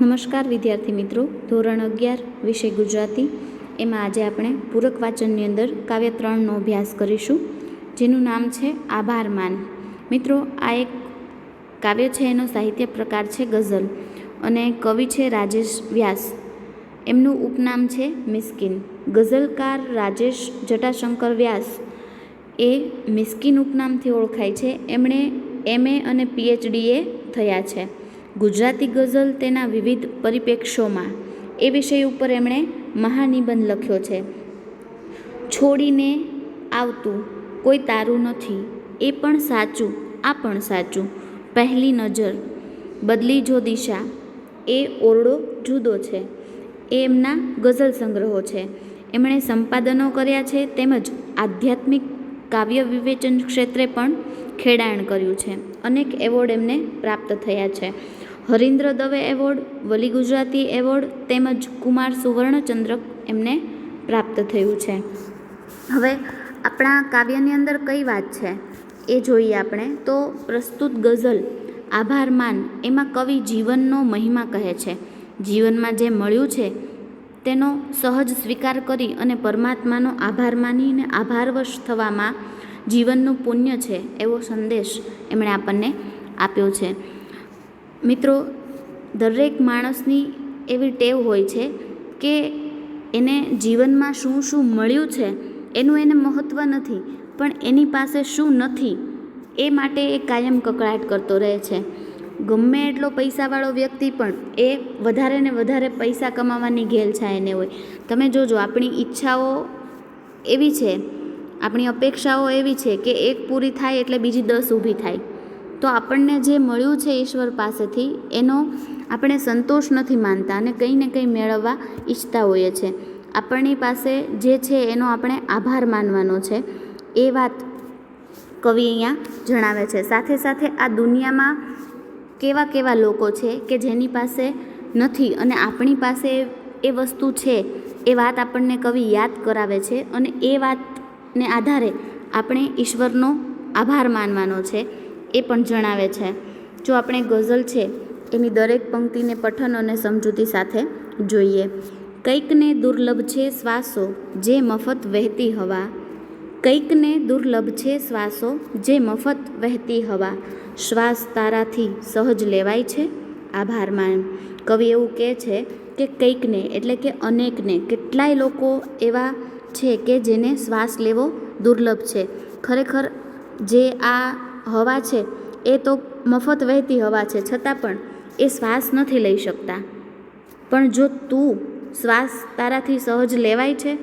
નમસ્કાર વિદ્યાર્થી મિત્રો. ધોરણ અગિયાર, વિષય ગુજરાતી. એમાં આજે આપણે પૂરક વાચનની અંદર કાવ્ય ત્રણનો અભ્યાસ કરીશું, જેનું નામ છે આભાર માન. મિત્રો, આ એક કાવ્ય છે, એનો સાહિત્ય પ્રકાર છે ગઝલ અને કવિ છે રાજેશ વ્યાસ. એમનું ઉપનામ છે મિસ્કિન. ગઝલકાર રાજેશ જટાશંકર વ્યાસ એ મિસ્કિન ઉપનામથી ઓળખાય છે. એમણે એમએ અને પીએચડીએ થયા છે. ગુજરાતી ગઝલ તેના વિવિધ પરિપ્રેક્ષ્યોમાં. એ વિષય ઉપર એમણે મહાનિબંધ લખ્યો છે. છોડીને આવતું કોઈ તારું નથી, એ પણ સાચું, આ પણ સાચું. પહેલી નજર બદલી જો દિશા, એ ઓરડો જુદો છે. એ એમના ગઝલ સંગ્રહો છે. એમણે સંપાદનો કર્યા છે તેમજ આધ્યાત્મિક કાવ્ય વિવેચન ક્ષેત્રે પણ ખેડાણ કર્યું છે. અનેક એવોર્ડ એમને પ્રાપ્ત થયા છે. હરીન્દ્ર દવે એવોર્ડ, વલી ગુજરાતી એવોર્ડ તેમજ કુમાર સુવર્ણચંદ્રક એમને પ્રાપ્ત થયું છે. હવે આપણા કાવ્યની અંદર કઈ વાત છે એ જોઈએ આપણે. તો પ્રસ્તુત ગઝલ, આભાર માન એમાં કવિ જીવનનો મહિમા કહે છે. જીવનમાં જે મળ્યું છે, તેનો સહજ સ્વીકાર કરી અને પરમાત્માનો આભાર માનીને આભારવશ થવામાં જીવનનું પુણ્ય છે એવો સંદેશ એમણે આપણને આપ્યો છે. મિત્રો, દરેક માણસની એવી ટેવ હોય છે કે એને જીવનમાં શું શું મળ્યું છે, એનું એને મહત્ત્વ નથી, પણ એની પાસે શું નથી, એ માટે એ કાયમ કકળાટ કરતો રહે છે. ગમે એટલો પૈસાવાળો વ્યક્તિ પણ એ વધારે ને વધારે પૈસા કમાવાની ઘેલછા એને હોય. તમે જોજો, આપણી ઈચ્છાઓ એવી છે, આપણી અપેક્ષાઓ એવી છે કે એક પૂરી થાય એટલે બીજી દસ ઊભી થાય. તો આપણને જે મળ્યું છે ઈશ્વર પાસેથી, એનો આપણે સંતોષ નથી માનતા અને કંઈ ને કંઈ મેળવવા ઈચ્છતા હોઈએ છીએ આપણી પાસે જે છે એનો આપણે આભાર માનવાનો છે. એ વાત કવિ અહીંયા જણાવે છે. સાથે સાથે આ દુનિયામાં કેવા કેવા લોકો છે કે જેની પાસે નથી અને આપણી પાસે એ વસ્તુ છે, એ વાત આપણને કવિ યાદ કરાવે છે અને એ વાતને આધારે આપણે ઈશ્વરનો આભાર માનવાનો છે. એ પણ જણાવે છે. જો આપણે ગઝલ છે, એની દરેક પંક્તિને પઠન અને સમજૂતી સાથે જોઈએ. કંઈકને દુર્લભ છે શ્વાસો, જે મફત વહેતી હવા. કંઈકને દુર્લભ છે શ્વાસો, જે મફત વહેતી હવા. શ્વાસ તારાથી સહજ લેવાય છે. આભાર, માન. કવિ એવું કહે છે કે કંઈકને, એટલે કે અનેકને, કેટલાય લોકો એવા છે કે જેને શ્વાસ લેવો દુર્લભ છે. ખરેખર, જે આ હવા છે, એ તો મફત વહેતી હવા છે, છતાં પણ એ શ્વાસ નથી લઈ શકતા. પણ જો તું શ્વાસ તારાથી સહજ લેવાય છે,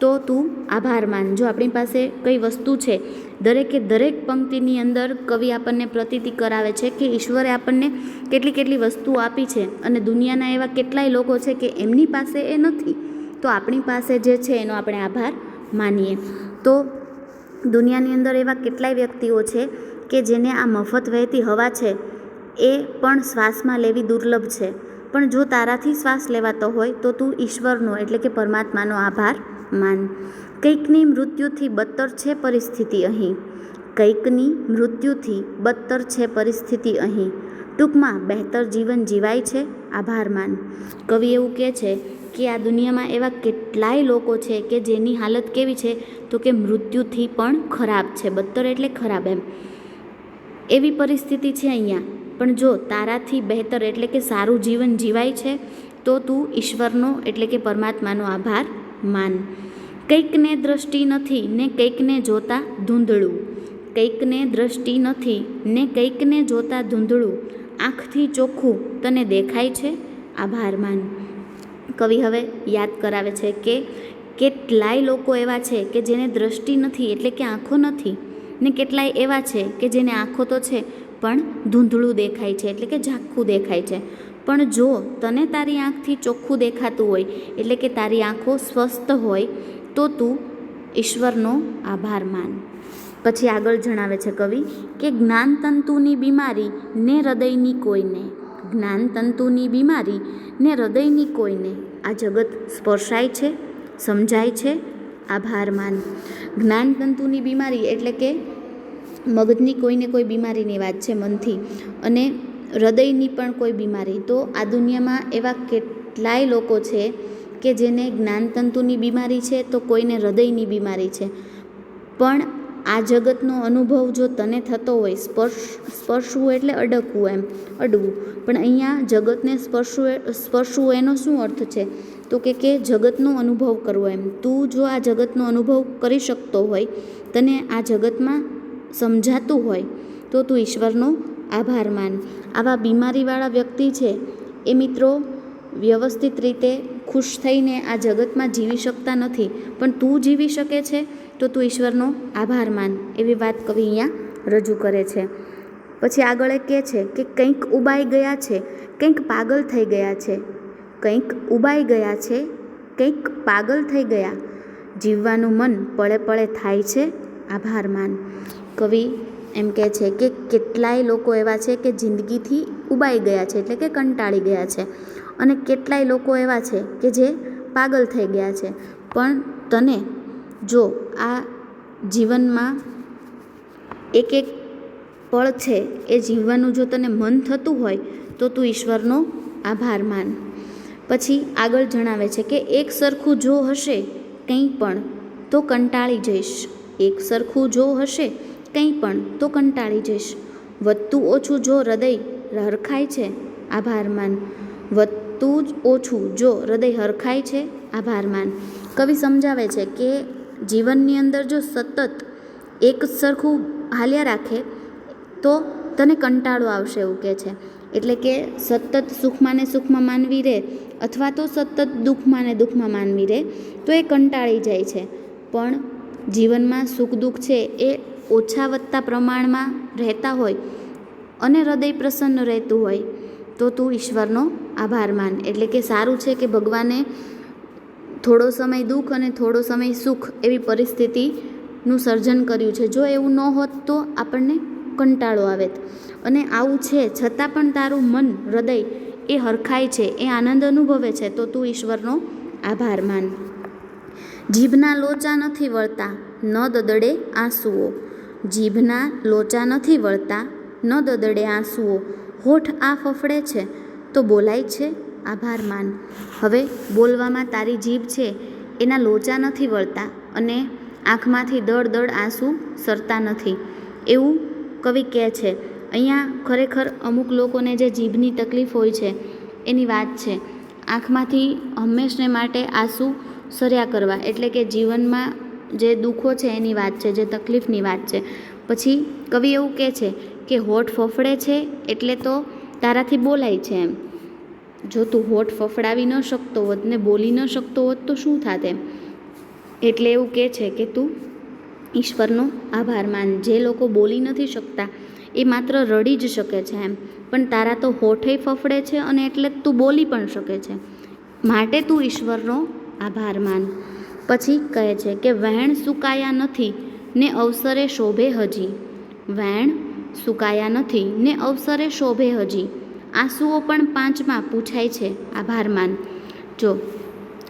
તો તું આભાર માન. જો આપણી પાસે કઈ વસ્તુ છે, દરેકે દરેક પંક્તિની અંદર કવિ આપણને પ્રતીતિ કરાવે છે કે ઈશ્વરે આપણને કેટલી કેટલી વસ્તુઓ આપી છે અને દુનિયાના એવા કેટલાય લોકો છે કે એમની પાસે એ નથી. તો આપણી પાસે જે છે એનો આપણે આભાર માનીએ. તો દુનિયાની અંદર એવા કેટલાય વ્યક્તિઓ છે કે જેને આ મફત વહેતી હવા છે, એ પણ શ્વાસમાં લેવી દુર્લભ છે. પણ જો તારાથી શ્વાસ લેવાતો હોય, તો તું ઈશ્વરનો, એટલે કે પરમાત્માનો આભાર માન. કંઈકની મૃત્યુથી બદતર છે પરિસ્થિતિ અહીં. કંઈકની મૃત્યુથી બદતર છે પરિસ્થિતિ અહીં. ટૂંકમાં, બહેતર જીવન જીવાય છે, આભાર માન. કવિ એવું કહે છે કે આ દુનિયામાં એવા કેટલાય લોકો છે કે જેની હાલત કેવી છે, તો કે મૃત્યુથી પણ ખરાબ છે, બદતર એટલે ખરાબ એમ. એવી પરિસ્થિતિ છે અહીંયા. પણ જો તારાથી બહેતર એટલે કે સારું જીવન જીવાય છે, તો તું ઈશ્વરનો એટલે કે પરમાત્માનો આભાર માન. કંઈકને દ્રષ્ટિ નથી, ને કંઈકને જોતા ધૂંધળું. કંઈકને દ્રષ્ટિ નથી, ને કંઈકને જોતા ધૂંધળું. આંખથી ચોખ્ખું તને દેખાય છે, આભાર માન. કવિ હવે યાદ કરાવે છે કે કેટલાય લોકો એવા છે કે જેને દ્રષ્ટિ નથી એટલે કે આંખો નથી. ને કેટલાય એવા છે કે જેને આંખો તો છે, પણ ધૂંધળું દેખાય છે, એટલે કે ઝાંખું દેખાય છે. પણ જો તને તારી આંખથી ચોખ્ખું દેખાતું હોય, એટલે કે તારી આંખો સ્વસ્થ હોય, તો તું ઈશ્વરનો આભાર માન. પછી આગળ જણાવે છે કવિ કે જ્ઞાનતંતુની બીમારી ને હૃદયની કોઈને. જ્ઞાનતંતુની બીમારી ને હૃદયની કોઈને. આ જગત સ્પર્શાય છે, સમજાય છે આભાર માન. જ્ઞાનતંતુની બીમારી એટલે કે મગજની કોઈને કોઈ બીમારીની વાત છે મનથી અને હૃદયની પણ કોઈ બીમારી. તો આ દુનિયામાં એવા કેટલાય લોકો છે કે જેને જ્ઞાનતંતુની બીમારી છે તો કોઈને હૃદયની બીમારી છે. પણ આ જગતનો અનુભવ જો તને થતો હોય, સ્પર્શ, સ્પર્શવું એટલે અડકવું એમ, અડવું. પણ અહીંયા જગતને સ્પર્શવું સ્પર્શવું એનો શું અર્થ છે? તો કે કે જગતનો અનુભવ કરવો એમ. તું જો આ જગતનો અનુભવ કરી શકતો હોય, તને આ જગતમાં સમજાતું હોય, તો તું ઈશ્વરનો આભાર માન. આવા બીમારીવાળા વ્યક્તિ છે એ મિત્રો, વ્યવસ્થિત રીતે ખુશ થઈને આ જગતમાં જીવી શકતા નથી. પણ તું જીવી શકે છે? તો તું ઈશ્વરનો આભાર માન, એવી વાત કવિ અહીંયા રજૂ કરે છે. પછી આગળ એ કહે છે કે કંઈક ઉબાઈ ગયા છે, કંઈક પાગલ થઈ ગયા છે. કંઈક ઉબાઈ ગયા છે, કંઈક પાગલ થઈ ગયા. જીવવાનું મન પળે પળે થાય છે, આભાર માન. કવિ એમ કહે છે કે કેટલાય લોકો એવા છે કે જિંદગીથી ઉબાઈ ગયા છે, એટલે કે કંટાળી ગયા છે. અને કેટલાય લોકો એવા છે કે જે પાગલ થઈ ગયા છે. પણ તને જો આ જીવનમાં એક એક પળ છે, એ જીવવાનું જો તને મન થતું હોય, તો તું ઈશ્વરનો આભાર માન. પછી આગળ જણાવે છે કે એક સરખું જો હશે કંઈ પણ, તો કંટાળી જઈશ. એક સરખું જો હશે કંઈ પણ, તો કંટાળી જઈશ. વધતું ઓછું જો હૃદય હરખાય છે, આભાર માન. વધતું જ ઓછું જો હૃદય હરખાય છે, આભાર માન. કવિ સમજાવે છે કે જીવનની અંદર જો સતત એક સરખું હાલ્યા રાખે, તો તને કંટાળો આવશે એવું કહે છે. એટલે કે સતત સુખમાં ને સુખમાં માનવી રહે અથવા તો સતત દુઃખમાં ને દુઃખમાં માનવી રહે, તો એ કંટાળી જાય છે. પણ જીવનમાં સુખ દુઃખ છે એ ઓછા વધતા પ્રમાણમાં રહેતા હોય અને હૃદય પ્રસન્ન રહેતું હોય, તો તું ઈશ્વરનો આભાર માન. એટલે કે સારું છે કે ભગવાને થોડો સમય દુઃખ અને થોડો સમય સુખ એવી પરિસ્થિતિનું સર્જન કર્યું છે. જો એવું ન હોત તો આપણને કંટાળો આવે. અને આવું છે, છતાં પણ તારું મન, હૃદય એ હરખાય છે, એ આનંદ અનુભવે છે, તો તું ઈશ્વરનો આભાર માન. જીભના લોચા નથી વળતા ન દદડે આંસુઓ. જીભના લોચા નથી વળતા ન દદડે આંસુઓ. હોઠ આ ફફડે છે, તો બોલાય છે આભાર, માન. હવે બોલવામાં તારી જીભ છે, એના લોચા નથી વળતા અને આંખમાંથી દળ દળ આંસુ સરતા નથી. એવું કવિ કહે છે, અહીંયા ખરેખર અમુક લોકોને જે જીભની તકલીફ હોય છે, એની વાત છે. આંખમાંથી હંમેશને માટે આંસુ સર્યા કરવા, એટલે કે જીવનમાં જે દુઃખો છે એની વાત છે, જે તકલીફની વાત છે. પછી કવિ એવું કહે છે કે, હોઠ ફફડે છે એટલે તો તારાથી બોલાય છે એમ. જો તું હોઠ ફફડાવી ન શકતો હોત ને બોલી ન શકતો હોત તો શું થાત એમ? એટલે એવું કહે છે કે તું ઈશ્વરનો આભાર માન. જે લોકો બોલી નથી શકતા એ માત્ર રડી જ શકે છે એમ. પણ તારા તો હોઠે ફફડે છે અને એટલે તું બોલી પણ શકે છે. માટે તું ઈશ્વરનો આભાર માન. પછી કહે છે કે વહેણ સુકાયા નથી ને અવસરે શોભે હજી. વહેણ સુકાયા નથી ને અવસરે શોભે હજી. આંસુઓ પણ પાંચમાં પૂછાય છે આભાર માન જો,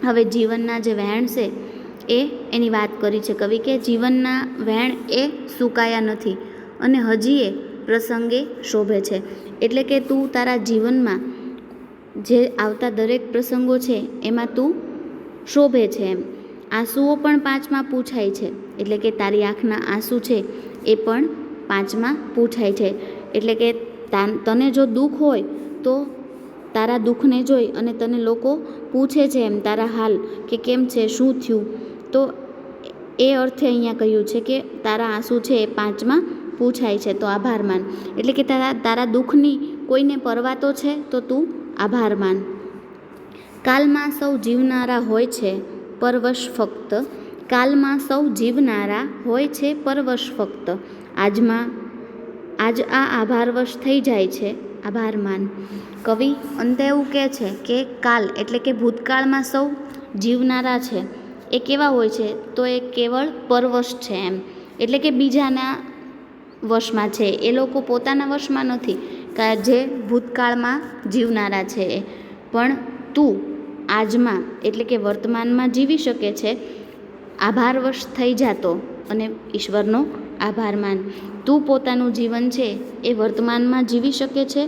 હવે જીવનના જે વહેણ છે, એ એની વાત કરી છે કવિ કે જીવનના વહેણ એ સુકાયા નથી અને હજી એ પ્રસંગે શોભે છે. એટલે કે તું તારા જીવનમાં જે આવતા દરેક પ્રસંગો છે, એમાં તું શોભે છે એમ. આંસુઓ પણ પાંચમાં પૂછાય છે, એટલે કે તારી આંખના આંસુ છે, એ પણ પાંચમાં પૂછાય છે. એટલે કે તને જો દુઃખ હોય તો તારા દુઃખને જોઈ અને તને લોકો પૂછે છે એમ, તારા હાલ કે કેમ છે, શું થયું? તો એ અર્થે અહીંયા કહ્યું છે કે તારા આંસુ છે એ પાંચમાં પૂછાય છે, તો આભાર માન. એટલે કે તારા તારા દુઃખની કોઈને પરવા તો છે, તો તું આભાર માન. કાલમાં સૌ જીવનારા હોય છે, પરવશ ફક્ત. કાલમાં સૌ જીવનારા હોય છે, પરવશ ફક્ત. આજમાં આજ આ આભારવશ થઈ જાય છે. આભાર માન. કવિ અંતે એવું કહે છે કે કાલ એટલે કે ભૂતકાળમાં સૌ જીવનારા છે. એ કેવા હોય છે? તો એ કેવળ પરવશ છે એમ. એટલે કે બીજાના વશમાં છે. એ લોકો પોતાના વશમાં નથી. કે જે ભૂતકાળમાં જીવનારા છે એ. પણ તું આજમાં એટલે કે વર્તમાનમાં જીવી શકે છે. આભારવશ થઈ જાતો. અને ઈશ્વરનો આભાર માન. તું પોતાનું જીવન છે એ વર્તમાનમાં જીવી શકે છે,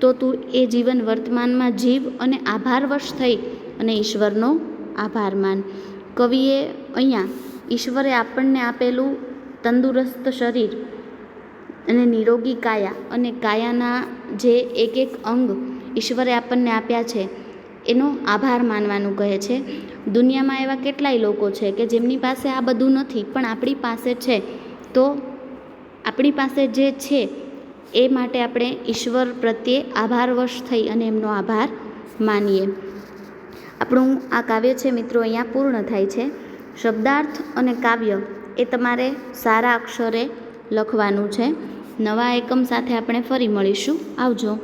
તો તું એ જીવન વર્તમાનમાં જીવ અને આભારવશ થઈ અને ઈશ્વરનો આભાર માન. કવિએ અહીંયા ઈશ્વરે આપણને આપેલું તંદુરસ્ત શરીર અને નિરોગી કાયા અને કાયાના જે એક એક અંગ ઈશ્વરે આપણને આપ્યા છે, એનો આભાર માનવાનું કહે છે. દુનિયામાં એવા કેટલાય લોકો છે કે જેમની પાસે આ બધું નથી, પણ આપણી પાસે છે, તો આપણી પાસે જે છે, એ માટે આપણે ઈશ્વર પ્રત્યે આભારવશ થઈ અને એમનો આભાર માનીએ. આપણું આ કાવ્ય છે મિત્રો અહીંયા પૂર્ણ થાય છે. શબ્દાર્થ અને કાવ્ય એ તમારે સારા અક્ષરે લખવાનું છે. નવા એકમ સાથે આપણે ફરી મળીશું. આવજો.